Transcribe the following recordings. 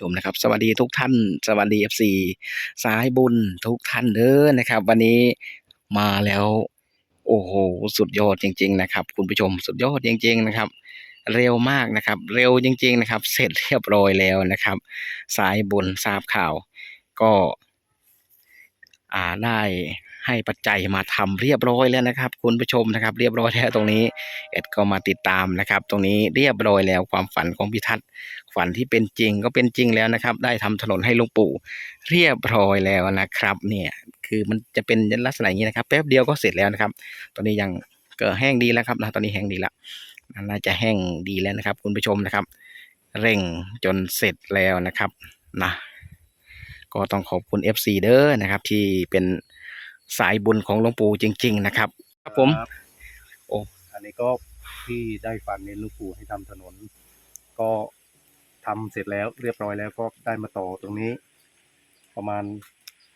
ชมนะครับ สวัสดีทุกท่าน สวัสดี FC สายบุญทุกท่านเด้อนะครับ วันนี้มาแล้ว โอ้โหสุดยอดจริง ๆ นะครับ คุณผู้ชมสุดยอดจริง ๆ นะครับ เร็วมากนะครับ เร็วจริง ๆ นะครับ เสร็จเรียบร้อยแล้วนะครับ สายบุญทราบข่าว ก็ อ่าได้ ให้ปัจจัยมาทำเรียบร้อยแล้วนะครับ คุณผู้ชมนะครับ เรียบร้อยแล้วตรงนี้เอ็ดก็มาติดตามนะครับ ตรงนี้เรียบร้อยแล้วความฝันของพิทัศน์ฝันที่เป็นจริงก็เป็นจริงแล้วนะครับ ได้ทำถนนให้หลุงปู่ เรียบร้อยแล้วนะครับ เนี่ยคือมันจะเป็นลักษณะอย่างนี้นะครับ แป๊บเดียวก็เสร็จแล้วนะครับ ตอนนี้ยังเกิดแห้งดีแล้วครับนะตอนนี้แห้งดีล้วน่าจะแห้งดีแล้วนะครับ คุณผู้ชมนะครับ เร่งจนเสร็จแล้วนะครับนะก็ต้องขอบคุณ FC เด้อนะครับ ที่เป็น สายบุญของหลวงปู่จริง ๆ นะครับ ครับผมครับโอ้ อันนี้ก็ที่ได้ฝันในหลูกปู่ให้ทำถนน ก็ทำเสร็จแล้วเรียบร้อยแล้วก็ได้มาต่อตรงนี้ ประมาณ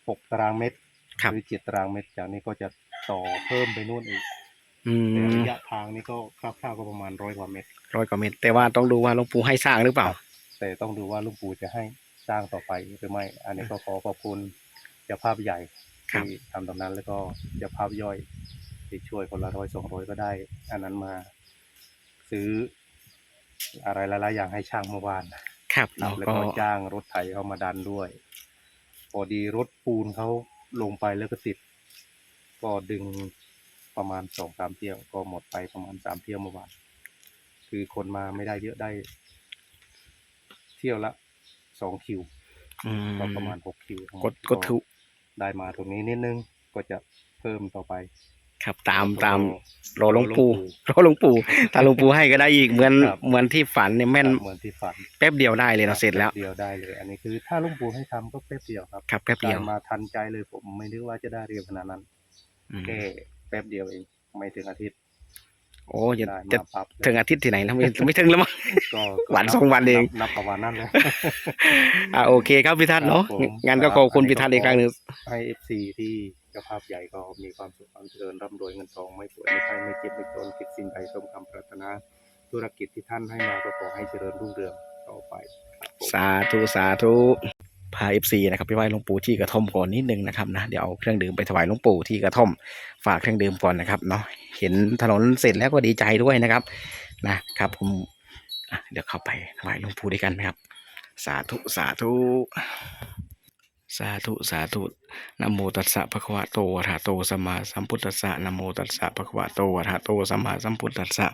หกตารางเมตรครับ หรือเจ็ดตารางเมตรจากนี้ก็จะต่อเพิ่มไปนู่นอีกอืแต่มระยะทางนี้ก็คร่าวๆก็ประมาณร้อยกว่าเมตร ร้อยกว่าเมตรแต่ว่าต้องดูว่าหลวงปู่ให้สร้างหรือเปล่า แต่ต้องดูว่าหลูกปู่จะให้สร้างต่อไปหรือไม่ อันนี้ก็ขอขอบคุณเจ้าภาพใหญ่ครับ ที่ทำตรงนั้นแล้วก็เจ้าภาพย่อยที่ช่วยคนละร้อยสองร้อยก็ได้ อันนั้นมา ซื้อ อะไรหลายๆอย่างให้ช่างเมื่อวานครับเนาะแล้วก็ก็จ้างรถไถเข้ามาดันด้วย พอดีรถปูนเขาลงไปแล้วก็ติด ก็ดึงประมาณสองสามเที่ยว ก็หมดไปประมาณสามเที่ยวเมื่อวานคือคนมาไม่ได้เยอะได้ เที่ยวละสองคิวอืมก็ประมาณหกคิวทั้งหมกดกดถูก ได้มาตรงนี้นิดนึงก็จะเพิ่มต่อไป ครับตามแล้วก็ตามรอหลวงปู่รอหลวงปู่รอหลวงปู่ถ้าหลวงปู่ให้ก็ได้อีกเหมือนครับ เหมือนที่ฝันเนี่ยแม่นเหมือนที่ฝันแป๊บเดียวได้เลยเราะเสร็จแล้วป๊บเดียวได้เลย อันนี้คือถ้าหลุงปู่ให้ทำก็แป๊บเดียวครับครับแป๊บเดียวได้มาทันใจเลยผมไม่นึกว่าจะได้เร็วขนาดนั้นอืมแค่แป๊บเดียวเองไม่ถึงอาทิตย์ โอ้จะได้จะมาปั๊บเลยถึงอาทิตย์ที่ไหนแล้วไม่ไม่ถึงแล้วมั้ง ก็ก็วันสองวันเองบนับประมาณนั้นเลย อ่าโอเคครับพิทัศน์เนาะครับผมงั้นก็ขอบคุณพิทัศน์อีกครั้งหนึ่งให้เอฟซีที่เจ้าภาพใหญ่ก็มีความสุขความเจริญร่ำรวยเงินทองไม่ป่วยไม่ไข้ไม่เจ็บไม่จนคิดสิ่งใดสมคำปรารถนาธุรกิจที่ท่านให้มาก็ขอให้เจริญรุ่งเรืองต่อไปครับผม สาธุสาธุ พาเอฟซีนะครับไปไหว้หลวงปู่ที่กระท่อมก่อนนิดนึงนะครับนะเดี๋ยวเอาเครื่องดื่มไปถวายหลวงปู่ที่กระท่อมฝากเครื่องดื่มก่อนนะครับเนาะเห็นถนนเสร็จแล้วก็ดีใจด้วยนะครับนะครับผมเดี๋ยวเข้าไปถวายหลวงปู่ด้วยกันนะครับ สาธุสาธุ สาธุสาธุนะโมตัสสะภะคะวะโตอะระหะโตสัมมาสัมพุทธัสสะนะโมตัสสะภะคะวะโตอะระหะโตสัมมาสัมพุทธัสสะ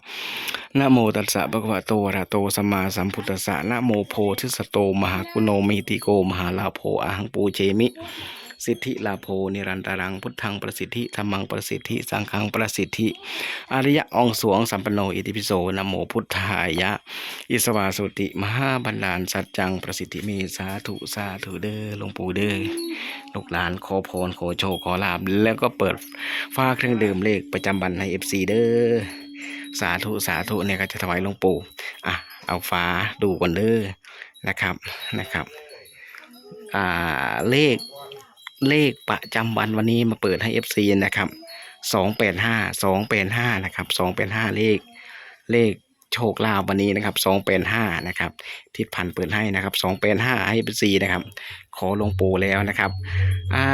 นะโมตัสสะภะคะวะโตอะระหะโตสัมมาสัมพุทธัสสะนะโมโพธิสัตโตมหากุโนมิติโกมหาลาโภอหังปูเจมิ สิทธิลาโภนิรันตรัง พุทธังประสิทธิธรรมังประสิทธิ สังฆังประสิทธิ อริยะองสวงสัมปโนอิติปิโสนโมพุทธายะ อิสวาสุติ มหาบันดาลสัจจังประสิทธิเมสาธุสาธุเด้อหลวงปู่เด้อลูกหลานขอพรขอโชคขอลาบแล้วก็เปิดฟ้าเครื่องดื่มเลขประจำวันให้เอฟซีเด้อสาธุสาธุเนี่ยก็จะถวายหลวงปู่อะเอาฟ้าดูก่อนเด้อนะครับนะครับ อ่าเลข เลขประจำวันวันนี้มาเปิดให้ FC นะครับสองแปดห้าสองแปดห้านะครับสองแปดห้าเลขเลขโชคลาภวันนี้นะครับสองแปดห้านะครับทิศพันเปิดให้นะครับสองแปดห้าให้เป็นสีนะครับ ขอลงปูแล้วนะครับอ่า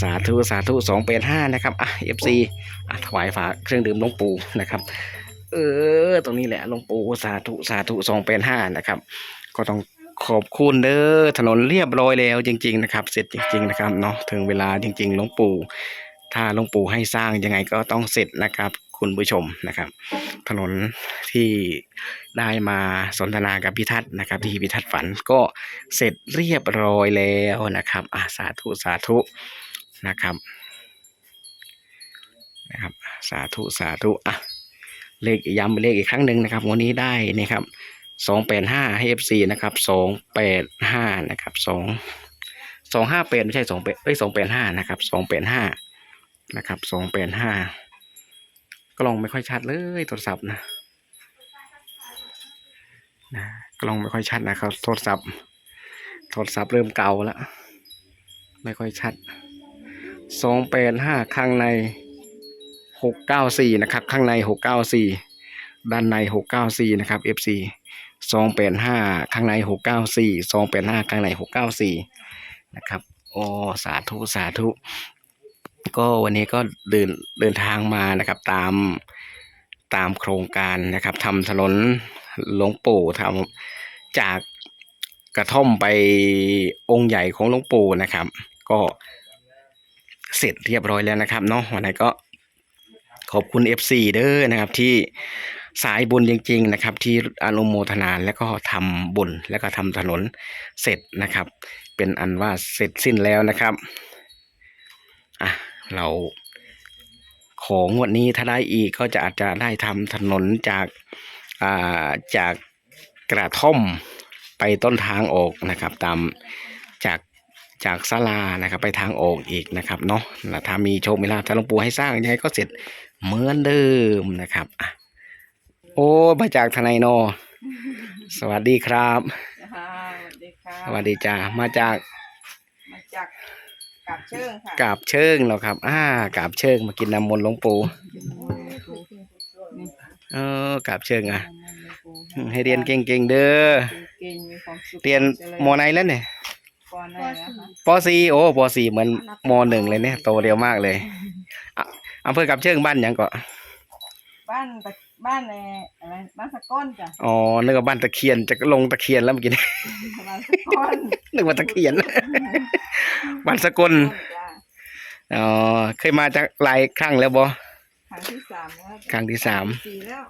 สาธุสาธุสองแปดห้านะครับอะ FC อะถวายฝาเครื่องดื่มลงปูนะครับ เออ ตรงนี้แหละลงปูสาธุสาธุสองเป็นห้านะครับ ก็ต้อง ขอบคุณเด้อถนนเรียบร้อยแล้วจริง ๆ นะครับ เสร็จจริง ๆ นะครับเนาะถึงเวลาจริง ๆ หลวงปู่ ถ้าหลวงปู่ให้สร้างยังไงก็ต้องเสร็จนะครับ คุณผู้ชมนะครับ ถนนที่ได้มาสนทนากับพิทัศน์นะครับ ที่พิทัศน์ฝันก็เสร็จเรียบร้อยแล้วนะครับอะสาธุสาธุนะครับนะครับ สาธุสาธุอะเลขย้ำเลขอีกครั้งหนึ่งนะครับ วันนี้ได้นี่ครับ สองแปดห้าให้เอฟซีนะครับสองแปดห้านะครับสองสองห้าแปดไม่ใช่สองแปดเอ้ยสองแปดห้านะครับสองแปดห้านะครับสองแปดห้ากล้องไม่ค่อยชัดเลยโทรศัพท์นะนะกล้องไม่ค่อยชัดนะครับ โทรศัพท์ โทรศัพท์เริ่มเก่าแล้ว ไม่ค่อยชัดสองแปดห้าข้างในหกเก้าสี่นะครับ ข้างในหกเก้าสี่ ด้านในหกเก้าซีนะครับ FC สองแปดห้าข้างในหกเก้าซีสองแปดห้าข้างในหกเก้าซีนะครับโอ้สาธุสาธุ ก็วันนี้ก็เดินเดินทางมานะครับ ตามตามโครงการนะครับทำถนนหลวงปู่ทำจากกระท่อมไปองค์ใหญ่ของหลวงปู่นะครับ ก็เสร็จเรียบร้อยแล้วนะครับเนาะวันนี้ก็ขอบคุณ FC เด้อนะครับที่ สายบุญจริง ๆ นะครับ ที่อนุโมทนาแล้วก็ทำบุญแล้วก็ทำถนนเสร็จนะครับ เป็นอันว่าเสร็จสิ้นแล้วนะครับอะเราของวดนี้ถ้าได้อีกก็จะอาจจะได้ทำถนนจากอ่าจากกระท่อมไปต้นทางออกนะครับ ตามจากจากศาลานะครับ ไปทางออกอีกนะครับเนาะแล้วถ้ามีโชคมีลาภถ้าหลวงปู่ให้สร้างยังไงก็เสร็จเหมือนเดิมนะครับอะ โอ้มาจากทนายโน สวัสดีครับ ค่ะสวัสดีค่ะสวัสดีจ้ามาจากมาจากกับเชิงค่ะกาบเชิงเหรอครับ อ่ากาบเชิงมากินน้ำมนต์หลวงปู่นี่เออกาบเชิงอะให้ให้เรียนเก่งๆเด้อเก่งมีความสุขเรียนมไหนแล้วเนี่ยปอนไหนนะคะปสี่โอ้ปสี่เหมือนมหนึ่งเลยเนี่ยโตเร็วมากเลยอะอำเภอกาบเชิงบ้านหยังก็บ้านตะ บ้านในอะไรบ้านสะก้อนจ้ะอ๋อนึกว่าบ้านตะเคียนจะลงตะเคียนแล้วเมื่อกี้นี้ บ้านสะก้อนนึกว่าตะเคียน บ้านสกลจ้ะอ๋อเคยมาจากหลายครั้งแล้วบ่ครั้งที่สามแล้วครั้งที่สามสี่แล้ว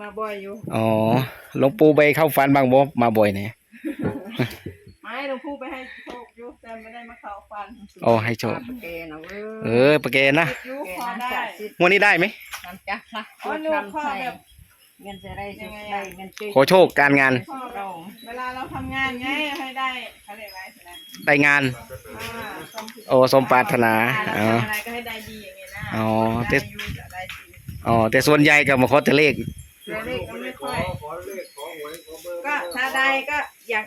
มาบ่อยอยู่ อ๋อหลวงปู่ไปเข้าฝันบางบ่มาบ่อยเนี่ยไม่หลวงปู่ไปให้โชคอยู่แต่ไม่ได้มาเข้าฟันโอ้ให้โชคเกนะเว้ยเออประเกนนะยุพอได้ งวดนี้ได้ไหม มันจะละอ๋อหนูพ่อแบบ เงินจะได้ยัจะงไงได้อะเงินจุยขอโชคการงาน พ่อเราเวลาเราทำงานไงให้ได้เขาเรียกอะไรนะได้งาน อ่าสมโอ้สมปรารถนาอ่อ๋อ ทำอะไรก็ให้ได้ดีอย่างนี้นะอ๋อ ได้แต่อยู่จะได้ชีวิตอ๋อแต่ส่วนใหญ่ก็มาขอแต่เลข ตัวเลขก็ไม่ค่อยก็ถ้าได้ก็อยาก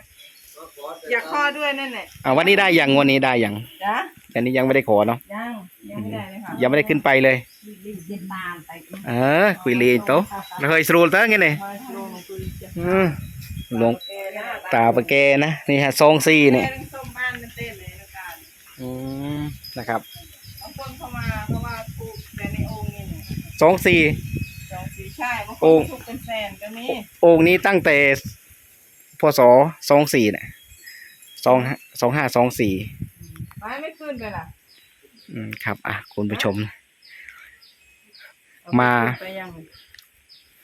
อยากข้อด้วยนั่นแหละอ่าวันนี้ได้ยังงวันนี้ได้ยังจ้ะ อันนี้ยังไม่ได้ขอเนาะยังยังไม่ได้เลยค่ะยังไม่ได้ขึ้นไปเลยรีบเย็นตามไปเออคุยลีโตะไม่เคยสรูลเตอร์ไงเนี่ยมาลงคุยจะอืมหลวงแกนะตาปะแกนะนี่ฮะซองซี่เนี่ยแกต้องส้มบ้านมันเต้นเลยนะการอืมนะครับบางคนเข้ามาเพราะว่าปลูกแต่ในองค์นี่เนี่ยซองซี่สองสีใช่บางคโอ้นถูกเป็นแสนก็มีองค์นี้ตั้งแต่พศซองสี่เนี่ยสองสองห้าสองสี่ ไม้ไม่ขึ้นไปล่ะอืมครับ อะคุณผู้ชมเอมาไปยัง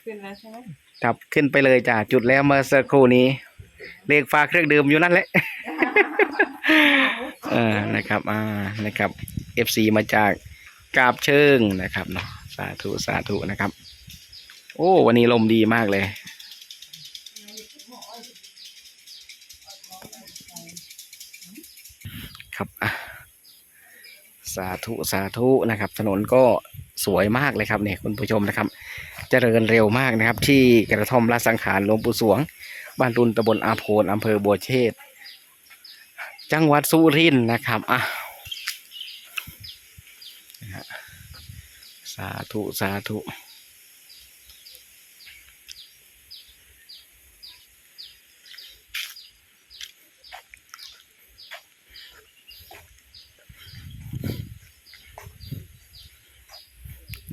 ขึ้นแล้วใช่ไหมจับขึ้นไปเลยจ้ะจุดแล้วเมื่อสักครู่นี้ เลขฟ้าเครื่องดื่มอยู่นั่นแหละ เออนะครับ อ่านะครับ FC มาจากกาบเชิงนะครับเนาะสาธุสาธุนะครับ โอ้ วันนี้ลมดีมากเลย ครับอะ สาธุสาธุนะครับ ถนนก็สวยมากเลยครับเนี่ยคุณผู้ชมนะครับ เจริญเร็วมากนะครับ ที่กระท่อมราชสังขารหลวงปู่สวง บ้านรุนตำบลอาโพนอำเภอบัวเชษจังหวัดสุรินทร์นะครับอะสาธุสาธุ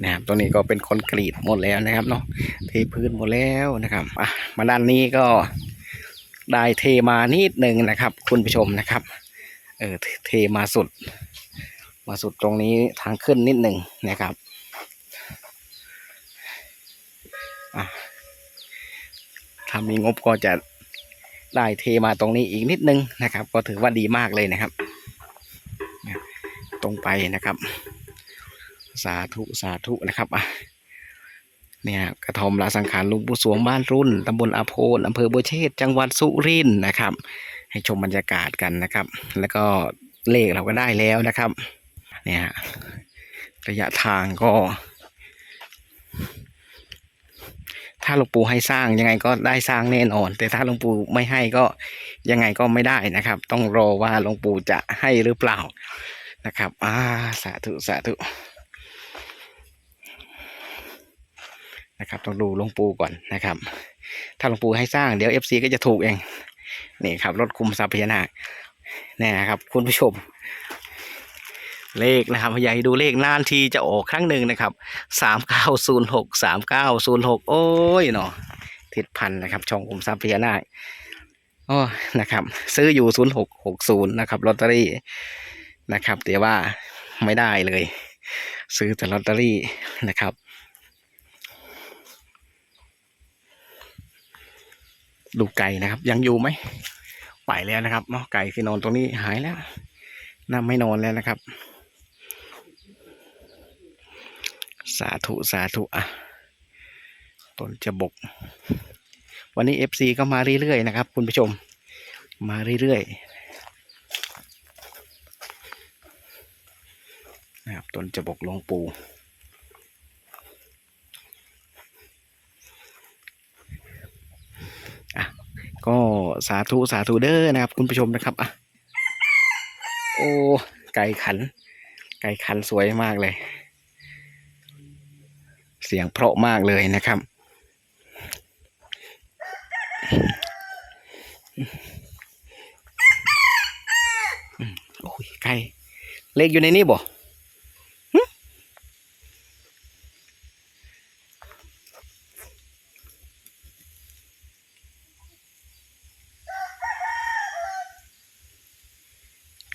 นะครับ ตรงนี้ก็เป็นคอนกรีตหมดแล้วนะครับเนาะเทพื้นหมดแล้วนะครับอะมาด้านนี้ก็ได้เทมานิดหนึ่งนะครับ คุณผู้ชมนะครับเออเทมาสุด มาสุดตรงนี้ทางขึ้นนิดหนึ่งนะครับถ้ามีงบก็จะได้เทมาตรงนี้อีกนิดนึงนะครับ ก็ถือว่าดีมากเลยนะครับ ตรงไปนะครับ สาธุสาธุนะครับอะเนี่ยกระทอมลาสังขารหลุงปู่สวงบ้านรุ่นตำบลอาโพนอำเภอบัวเชษจังหวัดสุรินทร์นะครับ ให้ชมบรรยากาศกันนะครับ แล้วก็เลขเราก็ได้แล้วนะครับ เนี่ยระยะทางก็ ถ้าหลวงปู่ให้สร้างยังไงก็ได้สร้างแน่นอน แต่ถ้าหลวงปู่ไม่ให้ก็ยังไงก็ไม่ได้นะครับ ต้องรอว่าหลวงปู่จะให้หรือเปล่านะครับ อ่า สาธุ สาธุ นะครับ ต้องดูหลวงปู่ก่อนนะครับ ถ้าหลวงปู่ให้สร้างเดี๋ยวเอฟซีก็จะถูกเอง นี่ครับรถคุมทรัพย์พญานาคนี่นะครับ คุณผู้ชม เลขนะครับอยากให้ดูเลขนานทีจะออกครั้งหนึ่งนะครับสามเก้าศูนย์หกสามเก้าศูนย์หกโอ้ยเนาะทิศพันนะครับ ช่องคุมทรัพย์พญานาคโอ้นะครับ ซื้ออยู่ศูนย์หกหกศูนย์นะครับลอตเตอรี่นะครับแต่ว่าไม่ได้เลย ซื้อแต่ลอตเตอรี่นะครับ ดูไก่นะครับ ยังอยู่ไหมไปแล้วนะครับเนาะไก่ที่นอนตรงนี้หายแล้วน่าไม่นอนแล้วนะครับ สาธุสาธุอะต้นจะบก วันนี้เอฟซีก็มาเรื่อยๆนะครับ คุณผู้ชม มาเรื่อยๆนะครับต้นจะบกลงปูอะ ก็สาธุสาธุเด้อนะครับ คุณผู้ชมนะครับอะโอ้ไก่ขัน ไก่ขันสวยมากเลย เสียงเพราะมากเลยนะครับโอ้ยไก่เลขอยู่ในนี้บ่หึ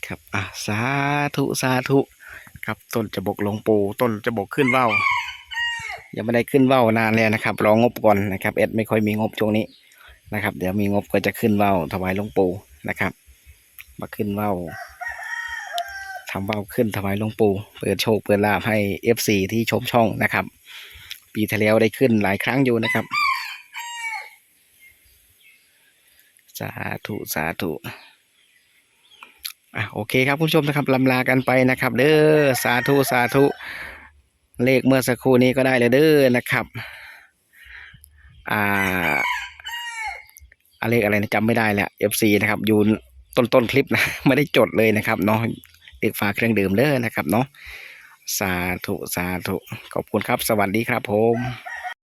ครับ อะ สา ธุสาธุครับต้นจะบกหลวงปูต้นจะบกขึ้นเว้ายังไม่ได้ขึ้นเว้านานแล้วนะครับรองบก่อนนะครับเอ็ดไม่ค่อยมีงบช่วงนี้นะครับ เดี๋ยวมีงบก็จะขึ้นเว้าถวายหลวงปู่นะครับ มาขึ้นเว้าทำเว้าขึ้นถวายหลวงปู่เปิดโชคเปิดลาภให้เอฟซีที่ชมช่องนะครับ ปีที่แล้วได้ขึ้นหลายครั้งอยู่นะครับ สาธุ สาธุ อะโอเคครับคุณผู้ชมนะครับลำลากันไปนะครับ เด้อสาธุสาธุเลขเมื่อสักครู่นี้ก็ได้เลยเด้อนะครับ อ่าอะเลขอะไรนะจำไม่ได้แล้ว FC นะครับอยู่ต้นต้นคลิปนะไม่ได้จดเลยนะครับเนาะเลขฝากเครื่องดื่มเด้อนะครับเนาะสาธุสาธุขอบคุณครับ สวัสดีครับผม